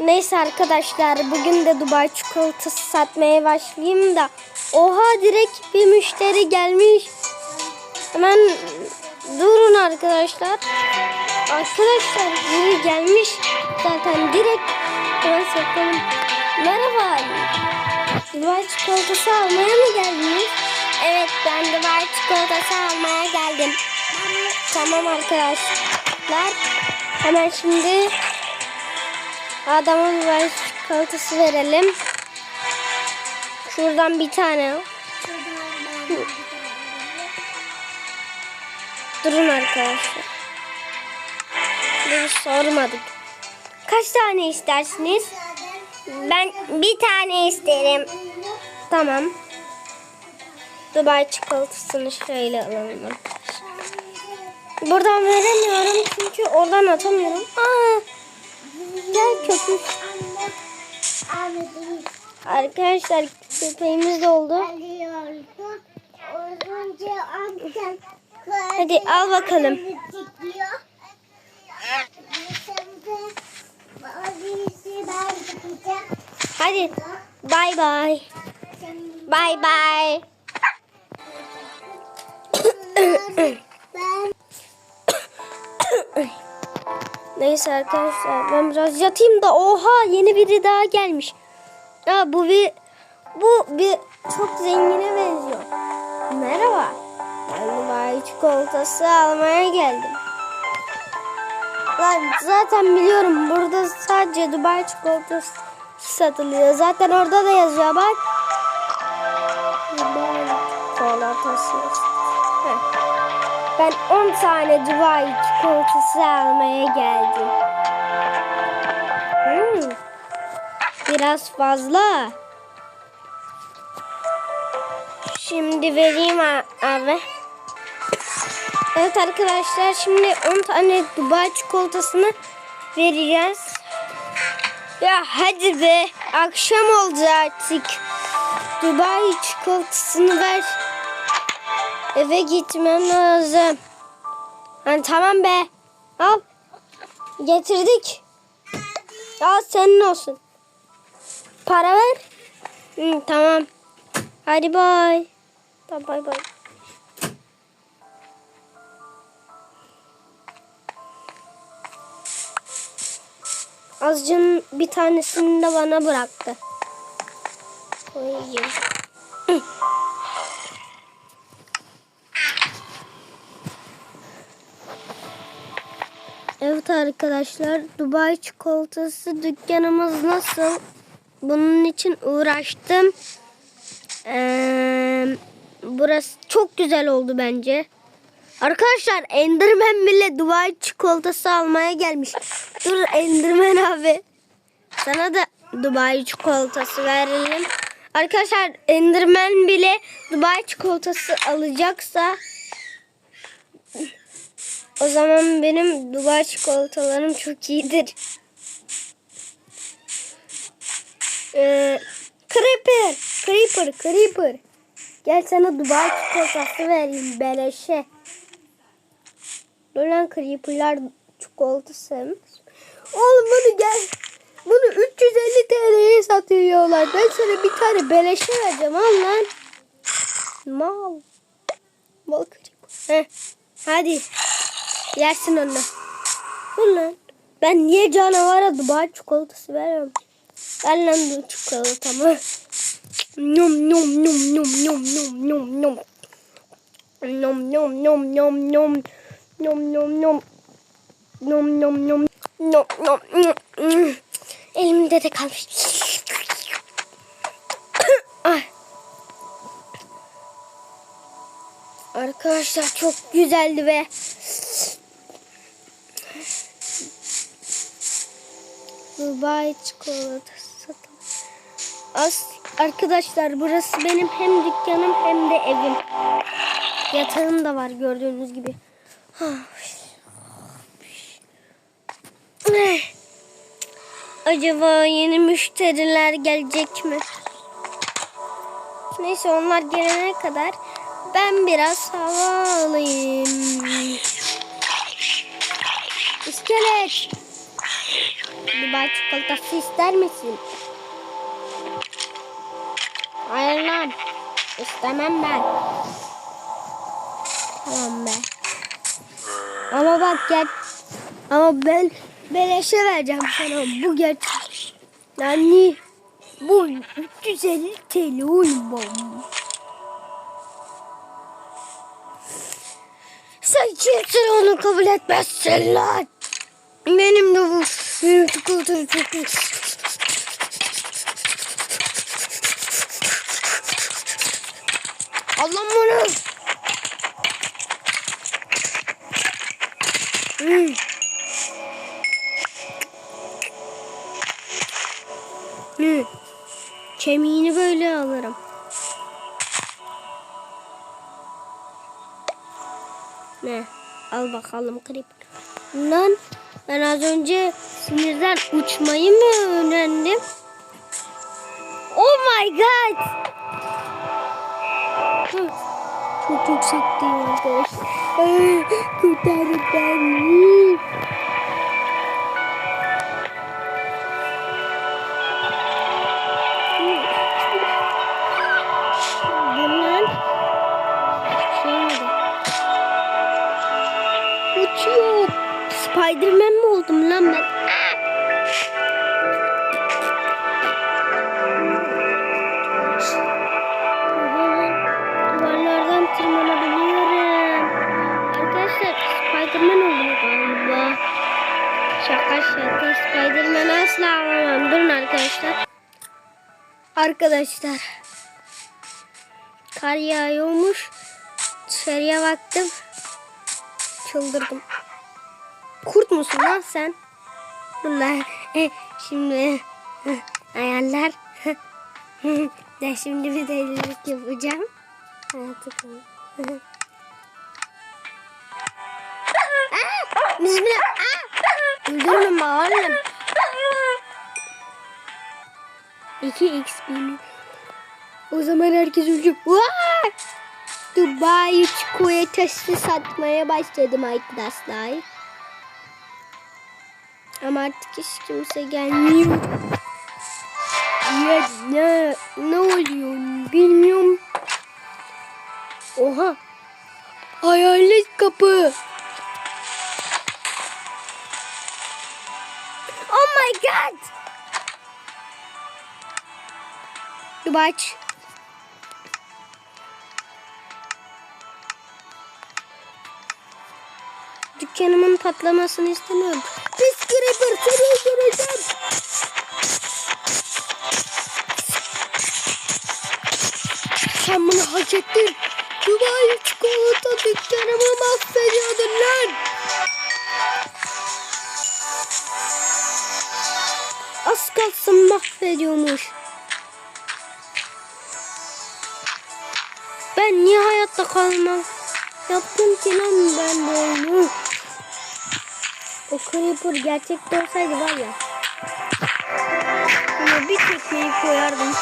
Neyse arkadaşlar bugün de Dubai çikolatası satmaya başlayayım da. Oha direkt bir müşteri gelmiş. Hemen durun arkadaşlar. Arkadaşlar biri gelmiş. Zaten direkt hemen satalım. Merhaba. Dubai çikolatası almaya mı geldiniz? Evet ben Dubai çikolatası almaya geldim. Tamam arkadaşlar. Hemen şimdi adama Dubai çikolatası verelim. Şuradan bir tane. Durun arkadaşlar. Biz sormadık. Kaç tane istersiniz? Ben bir tane isterim. Tamam. Dubai çikolatasını şöyle alalım. Buradan veremiyorum çünkü oradan atamıyorum. Aa, gel köpük. Arkadaşlar köpeğimiz de oldu. Hadi al bakalım. Hadi bay bay. Bay bay. Neyse arkadaşlar ben biraz yatayım da oha yeni biri daha gelmiş. Ya bu bir bu bir çok zengine benziyor. Merhaba. Ben Dubai çikolatası almaya geldim. Lan zaten biliyorum burada sadece Dubai çikolatası satılıyor. Zaten orada da yazıyor bak. Dubai çikolatası. Heh. Ben 10 tane Dubai çikolatası almaya geldim. Hmm. Biraz fazla. Şimdi vereyim abi. Evet arkadaşlar şimdi 10 tane Dubai çikolatasını vereceğiz. Ya hadi be akşam olacak artık. Dubai çikolatasını ver. Eve gitmem lazım. Yani tamam be. Al. Getirdik. Al senin olsun. Para ver. Hı, tamam. Hadi bay. Tamam bay bay. Azıcın bir tanesini de bana bıraktı. Koyayım. Arkadaşlar Dubai çikolatası dükkanımız nasıl? Bunun için uğraştım. Ee, burası çok güzel oldu bence. Arkadaşlar Enderman bile Dubai çikolatası almaya gelmiş. Dur Enderman abi. Sana da Dubai çikolatası verelim. Arkadaşlar Enderman bile Dubai çikolatası alacaksa o zaman benim Dubai çikolatalarım çok iyidir. Ee, Creeper, Creeper, Creeper. Gel sana Dubai çikolatası vereyim beleşe. Dur lan Creeper'lar çikolata sevmez. Oğlum bunu gel. Bunu 350 TL'ye satıyorlar. Ben sana bir tane beleşe vereceğim al lan. Mal. Mal Creeper. Heh. Hadi. Yersin onu. Dur lan. Ben niye canavara Dubai çikolatası veriyorum? Ver lan bu çikolatamı. Nom nom nom nom nom nom nom nom. Nom nom nom nom nom. Nom nom nom. Nom nom nom. Nom nom nom. Elimde de kalmış. Ay. Arkadaşlar çok güzeldi be. Dubai çikolatası. As arkadaşlar burası benim hem dükkanım hem de evim. Yatağım da var gördüğünüz gibi. Acaba yeni müşteriler gelecek mi? Neyse onlar gelene kadar ben biraz hava alayım. İskelet. Dubai çikolatası ister misin? Hayır lan. İstemem ben. Tamam be. Ama bak gel. Ama ben beleşe vereceğim sana. Bu gerçek. Yani bu 350 TL oğlum. Sen kimsin onu kabul etmezsin lan. Benim de bu. Benim. Allah'ım bunu. Hmm. Hmm. Kemiğini böyle alırım. Ne? Al bakalım krip. Lan ben az önce sinirden uçmayı mı öğrendim? Oh my god! Çok yüksekteyim arkadaşlar. Ay, Kurtarın beni. Şey. Spiderman ben? Duvarlardan tırmanabiliyorum. Arkadaşlar Spiderman oldum galiba. Şaka şaka Spiderman asla olamam. Arkadaşlar. Arkadaşlar. Kar yağıyormuş. Dışarıya baktım. Çıldırdım. Kurt musun lan sen? Dur lan. Eh, Şimdi eh, ayarlar. De şimdi bir delilik yapacağım. Aa, Bismillah. Aa! Öldürme oğlum. 2 XP mi? O zaman herkes ölecek. Dubai çikolatası satmaya başladım arkadaşlar. Ama artık hiç kimse gelmiyor. Ya ne, ne oluyor bilmiyorum. Oha. Hayalet kapı. Oh my god. Dur aç. Dükkanımın patlamasını istemiyorum. Creeper seni öldüreceğim. Sen bunu hak ettin. Dubai çikolata dükkanımı mahvediyordun lan. Az kalsın mahvediyormuş. Ben niye hayatta kalmam? Yaptım ki lan ben bunu. O creeper gerçekte olsaydı var ya. Ama bir tekmeyi koyardım.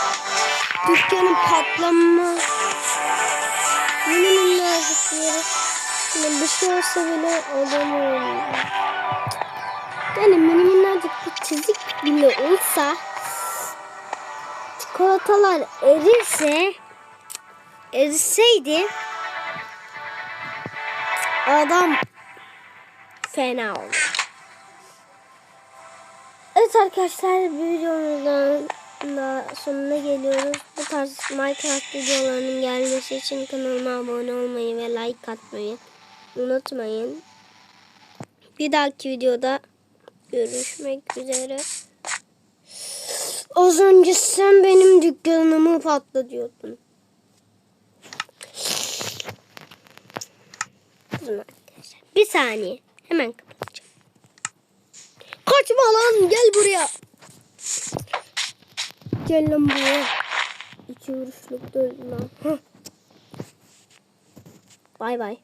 Dükkanın patlama. Yine minnacık yeri. Yani bir şey olsa bile odamı Yani mini minnacık bir çizik bile olsa çikolatalar erirse eriseydi adam fena olur. Evet arkadaşlar bir videomuzdan da sonuna geliyoruz. Bu tarz Minecraft videolarının gelmesi için kanalıma abone olmayı ve like atmayı unutmayın. Bir dahaki videoda görüşmek üzere. Az önce sen benim dükkanımı. Durun arkadaşlar. Bir saniye. Hemen kapatacağım. Kaçma lan gel buraya. Gel lan buraya. İki vuruşluk da öldü lan. Bay bay.